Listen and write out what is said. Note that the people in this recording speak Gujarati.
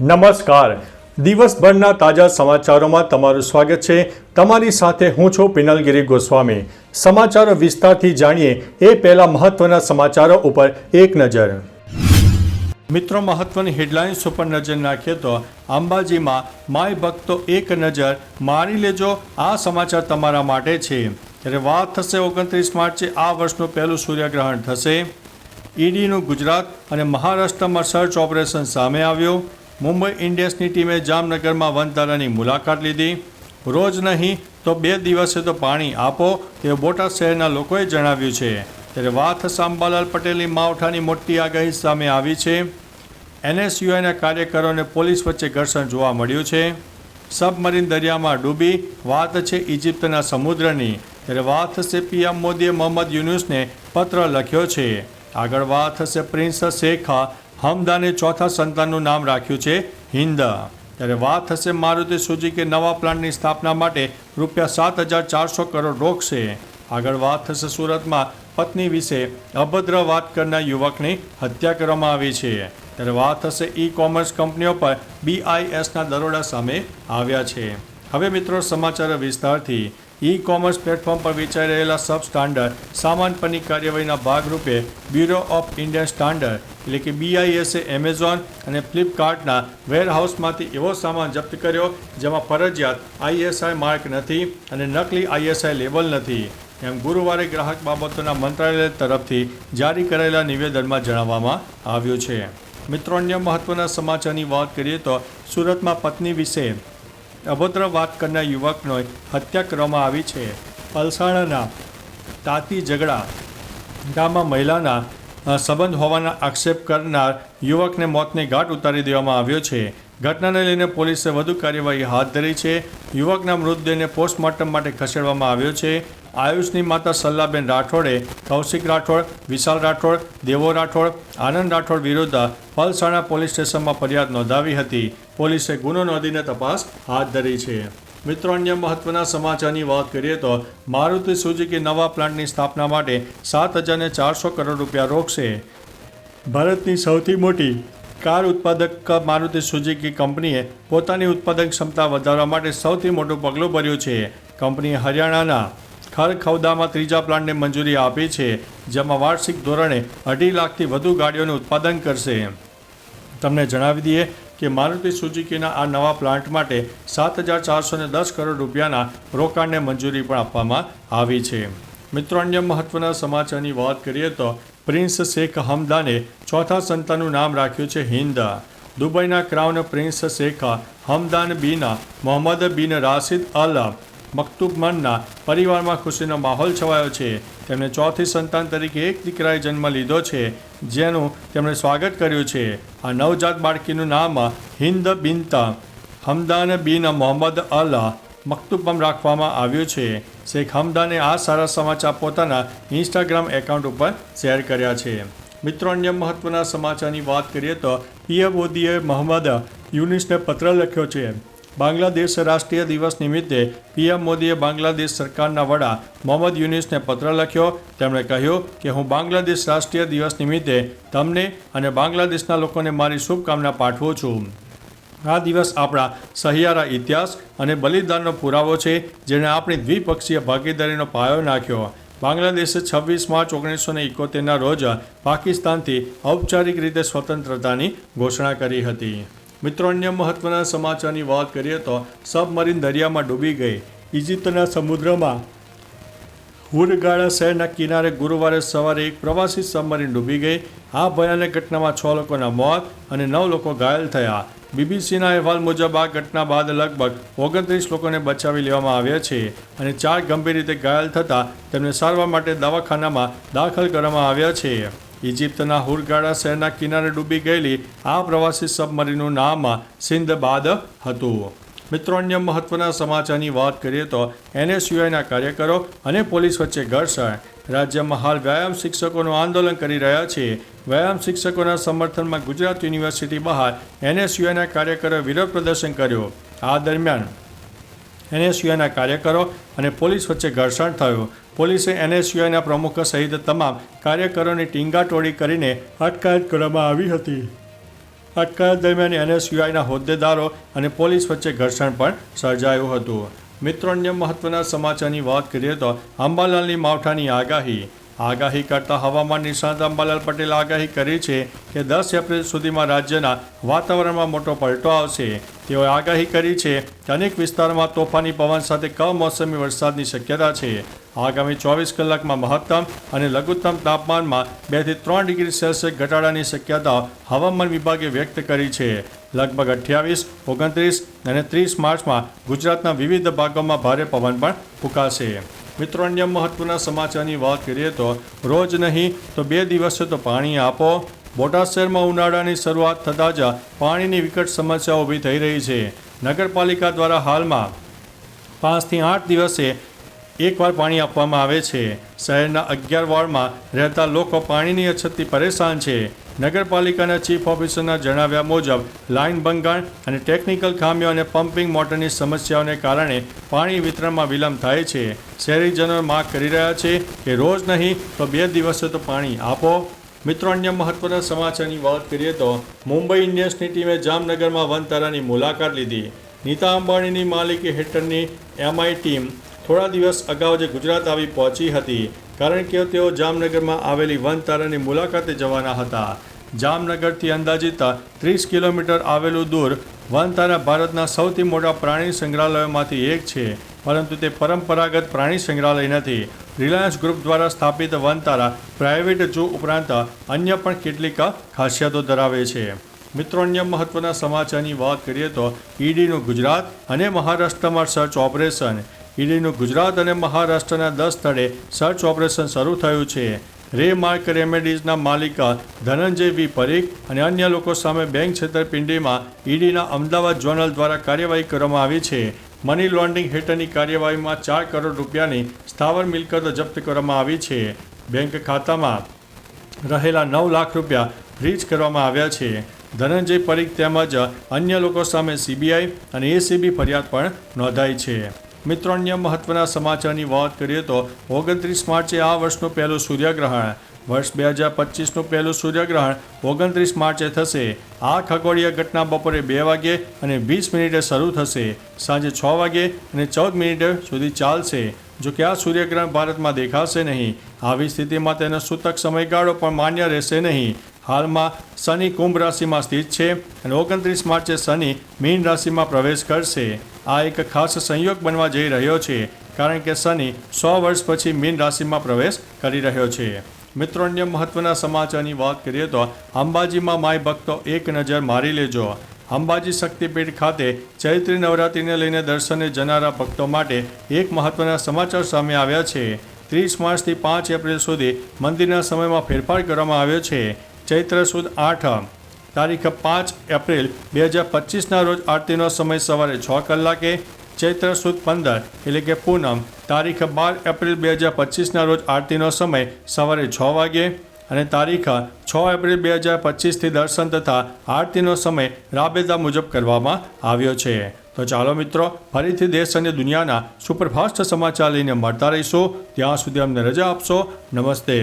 નમસ્કાર. દિવસભરના તાજા સમાચારોમાં તમારું સ્વાગત છે. તમારી સાથે હું છું પિનલગીરી ગોસ્વામી. સમાચારો વિસ્તારથી જાણીએ એ પહેલા મહત્વના સમાચારો ઉપર એક નજર. મિત્રો, મહત્વની હેડલાઇન્સ ઉપર નજર નાખીએ તો અંબાજીમાં માય ભક્તો એક નજર મારી લેજો. આ સમાચાર તમારા માટે છે. ત્યારે વાત થશે ઓગણત્રીસ માર્ચે, આ વર્ષનું પહેલું સૂર્યગ્રહણ થશે. ઈડીનું ગુજરાત અને મહારાષ્ટ્રમાં સર્ચ ઓપરેશન સામે આવ્યું. મુંબઈ ઇન્ડિયન્સની ટીમે જામનગરમાં વનતારાની મુલાકાત લીધી. રોજ નહીં, તો બે દિવસે તો પાણી આપો તેવું બોટાદ શહેરના લોકોએ જણાવ્યું છે. ત્યારે વાત સાંબાલાલ પટેલની માવઠાની મોટી આગાહી સામે આવી છે. એનએસયુઆઈના કાર્યકરો અને પોલીસ વચ્ચે ઘર્ષણ જોવા મળ્યું છે. સબમરીન દરિયામાં ડૂબી, વાત છે ઇજિપ્તના સમુદ્રની. ત્યારે વાત થશે પીએમ મોદીએ મોહમ્મદ યુનુસને પત્ર લખ્યો છે. આગળ વાત થશે પ્રિન્સ શેખ હમદાને ચોથા સંતાનનું નામ રાખ્યું છે હિન્દ ત્યારે વાત થશે મારુતિ સુઝુકી નવા પ્લાન્ટની સ્થાપના માટે રૂપિયા સાત હજાર ચારસો કરોડ રોકશે. આગળ વાત થશે સુરતમાં પત્ની વિશે અભદ્ર વાત કરનાર યુવકની હત્યા કરવામાં આવી છે. ત્યારે વાત થશે ઈ કોમર્સ કંપનીઓ પર બીઆઈએસના દરોડા સામે આવ્યા છે. હવે મિત્રો સમાચાર વિસ્તારથી. ઈ કોમર્સ પ્લેટફોર્મ પર વેચાઈ રહેલા સબ સ્ટાન્ડર્ડ સામાન પરની કાર્યવાહીના ભાગરૂપે બ્યુરો ઓફ ઇન્ડિયન સ્ટાન્ડર્ડ, એટલે કે બીઆઈએસએ એમેઝોન અને ફ્લિપકાર્ટના વેરહાઉસમાંથી એવો સામાન જપ્ત કર્યો જેમાં ફરજિયાત આઈએસઆઈ માર્ક નથી અને નકલી આઈએસઆઈ લેબલ નથી. એમ ગુરુવારે ગ્રાહક બાબતોના મંત્રાલય તરફથી જારી કરાયેલા નિવેદનમાં જણાવવામાં આવ્યું છે. મિત્રો, અન્ય મહત્વના સમાચારની વાત કરીએ તો સુરતમાં પત્ની વિશે અભદ્ર વાત કરનાર યુવકનો હત્યા કરવામાં આવી છે. પલસાણાના તાતી ઝઘડા ગામમાં મહિલાના સંબંધ હોવાના આક્ષેપ કરનાર યુવકને મોતને ઘાટ ઉતારી દેવામાં આવ્યો છે. ઘટનાને લઈને પોલીસે વધુ કાર્યવાહી હાથ ધરી છે. યુવકના મૃતદેહને પોસ્ટમોર્ટમ માટે ખસેડવામાં આવ્યો છે. આયુષની માતા સલ્લાબેન રાઠોડે, કૌશિક રાઠોડ, વિશાલ રાઠોડ, દેવો રાઠોડ, આનંદ રાઠોડ વિરુદ્ધ પલસાણા પોલીસ સ્ટેશનમાં ફરિયાદ નોંધાવી હતી. પોલીસે ગુનો નોંધીને તપાસ હાથ ધરી છે. મિત્રો, અન્ય મહત્વના સમાચારની વાત કરીએ તો મારુતિ સુઝુકી નવા પ્લાન્ટની સ્થાપના માટે સાત હજારને ચારસો કરોડ રૂપિયા રોકશે. ભારતની સૌથી મોટી કાર ઉત્પાદક મારુતિ સુઝુકી કંપનીએ પોતાની ઉત્પાદન ક્ષમતા વધારવા માટે સૌથી મોટું પગલું ભર્યું છે. કંપનીએ હરિયાણાના ખરખૌદામાં ત્રીજા પ્લાન્ટને મંજૂરી આપી છે, જેમાં વાર્ષિક ધોરણે અઢી લાખથી વધુ ગાડીઓનું ઉત્પાદન કરશે. તમને જણાવી દઈએ કે મારુતિ સુઝુકીના આ નવા પ્લાન્ટ માટે સાત હજાર ચારસો દસ કરોડ રૂપિયાના રોકાણને મંજૂરી પણ આપવામાં આવી છે. મિત્રો, અન્ય મહત્વના સમાચારની વાત કરીએ તો પ્રિન્સ શેખ હમદાને ચોથા સંતાનનું નામ રાખ્યું છે Hind દુબઈના crown prince Sheikh Hamdan bin Mohammed bin Rashid અલ મકતુબમનના પરિવારમાં ખુશીનો માહોલ છવાયો છે. તેમણે ચોથી સંતાન તરીકે એક દીકરાએ જન્મ લીધો છે, જેનું તેમણે સ્વાગત કર્યું છે. આ નવજાત બાળકીનું નામ હિન્દ બિનતા હમદાન બિન મોહમ્મદ અલ મકતુબમ રાખવામાં આવ્યું છે. શેખ હમદાને આ સારા સમાચાર પોતાના ઇન્સ્ટાગ્રામ એકાઉન્ટ ઉપર શેર કર્યા છે. મિત્રો, અન્ય મહત્વના સમાચારની વાત કરીએ તો પીએમ મોદીએ મોહમ્મદ યુનિસને પત્ર લખ્યો છે. બાંગ્લાદેશ રાષ્ટ્રીય દિવસ નિમિત્તે પીએમ મોદીએ બાંગ્લાદેશ સરકારના વડા મોહમ્મદ યુનિસને પત્ર લખ્યો. તેમણે કહ્યું કે, હું બાંગ્લાદેશ રાષ્ટ્રીય દિવસ નિમિત્તે તમને અને બાંગ્લાદેશના લોકોને મારી શુભકામના પાઠવું છું. આ દિવસ આપણા સહિયારા ઇતિહાસ અને બલિદાનનો પુરાવો છે, જેણે આપણી દ્વિપક્ષીય ભાગીદારીનો પાયો નાખ્યો. બાંગ્લાદેશે છવ્વીસ માર્ચ ઓગણીસો ને એકોતેરના રોજ પાકિસ્તાનથી ઔપચારિક રીતે સ્વતંત્રતાની ઘોષણા કરી હતી. મિત્રો, અન્ય મહત્વના સમાચારની વાત કરીએ તો સબમરીન દરિયામાં ડૂબી ગઈ. ઇજિપ્તના સમુદ્રમાં હુરગાળા શહેરના કિનારે ગુરુવારે સવારે એક પ્રવાસી સબમરીન ડૂબી ગઈ. આ ભયાનક ઘટનામાં છ લોકોના મોત અને નવ લોકો ઘાયલ થયા. બીબીસીના અહેવાલ મુજબ આ ઘટના બાદ લગભગ ઓગણત્રીસ લોકોને બચાવી લેવામાં આવ્યા છે અને ચાર ગંભીર રીતે ઘાયલ થતાં તેમને સારવાર માટે દવાખાનામાં દાખલ કરવામાં આવ્યા છે. ઇજિપ્તના હુરગાડા શહેરના કિનારે ડૂબી ગયેલી આ પ્રવાસી સબમરીનનું નામ સિંધબાદ હતું. મિત્રો, અન્ય મહત્વના સમાચારની વાત કરીએ તો એનએસયુઆઈના કાર્યકરો અને પોલીસ વચ્ચે ઘર્ષણ. રાજ્યમાં હાલ વ્યાયામ શિક્ષકોનું આંદોલન કરી રહ્યા છે. વ્યાયામ શિક્ષકોના સમર્થનમાં ગુજરાત યુનિવર્સિટી બહાર એનએસયુઆઈના કાર્યકરોએ વિરોધ પ્રદર્શન કર્યું. આ દરમિયાન એનએસયુઆઈના કાર્યકરો અને પોલીસ વચ્ચે ઘર્ષણ થયું. પોલીસે એનએસયુઆઈના પ્રમુખ સહિત તમામ કાર્યકરોની ટીંગાટોળી કરીને અટકાયત કરવામાં આવી હતી. અટકાયત દરમિયાન એનએસયુઆઈના હોદ્દેદારો અને પોલીસ વચ્ચે ઘર્ષણ પણ સર્જાયું હતું. મિત્રો, અન્ય મહત્વના સમાચારની વાત કરીએ તો અંબાલાલની માવઠાની આગાહી. આગાહી કરતા હવામાન નિષ્ણાત અંબાલાલ પટેલ આગાહી કરી છે કે દસ એપ્રિલ સુધીમાં રાજ્યના વાતાવરણમાં મોટો પલટો આવશે. તેઓએ આગાહી કરી છે કે અનેક વિસ્તારોમાં તોફાની પવન સાથે કમોસમી વરસાદની શક્યતા છે. આગામી ચોવીસ કલાકમાં મહત્તમ અને લઘુત્તમ તાપમાનમાં બેથી ત્રણ ડિગ્રી સેલ્સિયસ ઘટાડાની શક્યતા હવામાન વિભાગે વ્યક્ત કરી છે. લગભગ અઠ્યાવીસ, ઓગણત્રીસ અને ત્રીસ માર્ચમાં ગુજરાતના વિવિધ ભાગોમાં ભારે પવન પણ ફૂંકાશે. મિત્રો, અન્ય મહત્વના સમાચારની વાત કરીએ તો રોજ નહીં, તો બે દિવસે તો પાણી આપો. બોટાદ શહેરમાં ઉનાળાની શરૂઆત થતાં જ પાણીની વિકટ સમસ્યા ઊભી થઈ રહી છે. નગરપાલિકા દ્વારા હાલમાં પાંચથી આઠ દિવસે એકવાર પાણી આપવામાં આવે છે. શહેરના અગિયાર વોર્ડમાં રહેતા લોકો પાણીની અછતથી પરેશાન છે. નગરપાલિકાના ચીફ ઓફિસરના જણાવ્યા મુજબ, લાઇન ભંગાણ અને ટેકનિકલ ખામીઓ અને પમ્પિંગ મોટરની સમસ્યાઓને કારણે પાણી વિતરણમાં વિલંબ થાય છે. શહેરીજનો માગ કરી રહ્યા છે કે રોજ નહીં તો બે દિવસે તો પાણી આપો. મિત્રો, અન્ય મહત્વના સમાચારની વાત કરીએ તો મુંબઈ ઇન્ડિયન્સની ટીમે જામનગરમાં વનતારાની મુલાકાત લીધી. નીતા અંબાણીની માલિકી હેઠળની એમઆઈ ટીમ થોડા દિવસ અગાઉ જે ગુજરાત આવી પહોંચી હતી, કારણ કે તેઓ જામનગરમાં આવેલી વનતારાની મુલાકાતે જવાના હતા. જામનગરથી અંદાજિત ત્રીસ કિલોમીટર આવેલું દૂર વનતારા ભારતના સૌથી મોટા પ્રાણી સંગ્રહાલયોમાંથી એક છે. પરંતુ તે પરંપરાગત પ્રાણી સંગ્રહાલય નથી. રિલાયન્સ ગ્રુપ દ્વારા સ્થાપિત વનતારા પ્રાઇવેટ ઝૂ ઉપરાંત અન્ય પણ કેટલીક ખાસિયતો ધરાવે છે. મિત્રો, અન્ય મહત્વના સમાચારની વાત કરીએ તો ઈડીનું ગુજરાત અને મહારાષ્ટ્રમાં સર્ચ ઓપરેશન. ઈડીનું ગુજરાત અને મહારાષ્ટ્રના દસ સ્થળે સર્ચ ઓપરેશન શરૂ થયું છે. રે માર્ક રેમેડીઝના માલિક ધનંજય વી પરીખ અને અન્ય લોકો સામે બેંક છેતરપિંડીમાં ઈડીના અમદાવાદ જોનલ દ્વારા કાર્યવાહી કરવામાં આવી છે. મની લોન્ડરિંગ હેઠળની કાર્યવાહીમાં ચાર કરોડ રૂપિયાની સ્થાવર મિલકતો જપ્ત કરવામાં આવી છે. બેંક ખાતામાં રહેલા નવ લાખ રૂપિયા ફ્રીજ કરવામાં આવ્યા છે. ધનંજય પરીખ તેમજ અન્ય લોકો સામે સીબીઆઈ અને એસીબી ફરિયાદ પણ નોંધાઈ છે. મિત્રો અન્ય મહત્વના સમાચારની વાત કરીએ તો ઓગણત્રીસ માર્ચે આ વર્ષનું પહેલું સૂર્યગ્રહણ. વર્ષ બે હજાર પચીસનું પહેલું સૂર્યગ્રહણ ઓગણત્રીસ માર્ચે થશે. આ ખગોળીય ઘટના બપોરે બે વાગે અને વીસ મિનિટે શરૂ થશે. સાંજે છ વાગે અને ચૌદ મિનિટે સુધી ચાલશે. જો કે આ સૂર્યગ્રહણ ભારતમાં દેખાશે નહીં. આવી સ્થિતિમાં તેનો સૂતક સમયગાળો પણ માન્ય રહેશે નહીં. હાલમાં શનિ કુંભ રાશિમાં સ્થિત છે અને ઓગણત્રીસ માર્ચે શનિ મીન રાશિમાં પ્રવેશ કરશે. આ એક ખાસ સંયોગ બનવા જઈ રહ્યો છે, કારણ કે શનિ સો વર્ષ પછી મીન રાશિમાં પ્રવેશ કરી રહ્યો છે. મિત્રો, અન્ય મહત્વના સમાચારની વાત કરીએ તો અંબાજીમાં માય ભક્તો એક નજર મારી લેજો. અંબાજી શક્તિપીઠ ખાતે ચૈત્રી નવરાત્રિને લઈને દર્શને જનારા ભક્તો માટે એક મહત્વના સમાચાર સામે આવ્યા છે. ત્રીસ માર્ચથી પાંચ એપ્રિલ સુધી મંદિરના સમયમાં ફેરફાર કરવામાં આવ્યો છે. ચૈત્ર સુદ આઠ તારીખ પાંચ એપ્રિલ બે હજાર પચીસના રોજ આરતીનો સમય સવારે છ કલાકે, ચૈત્ર સુદ પંદર એટલે કે પૂનમ, તારીખ બાર એપ્રિલ બે હજાર પચીસના રોજ આરતીનો સમય સવારે છ વાગે અને તારીખ છ એપ્રિલ બે હજાર પચીસથી દર્શન તથા આરતીનો સમય રાબેદા મુજબ કરવામાં આવ્યો છે. તો ચાલો મિત્રો, ફરીથી દેશ અને દુનિયાના સુપરફાસ્ટ સમાચાર લઈને મળતા રહીશું. ત્યાં સુધી અમને રજા આપશો. નમસ્તે.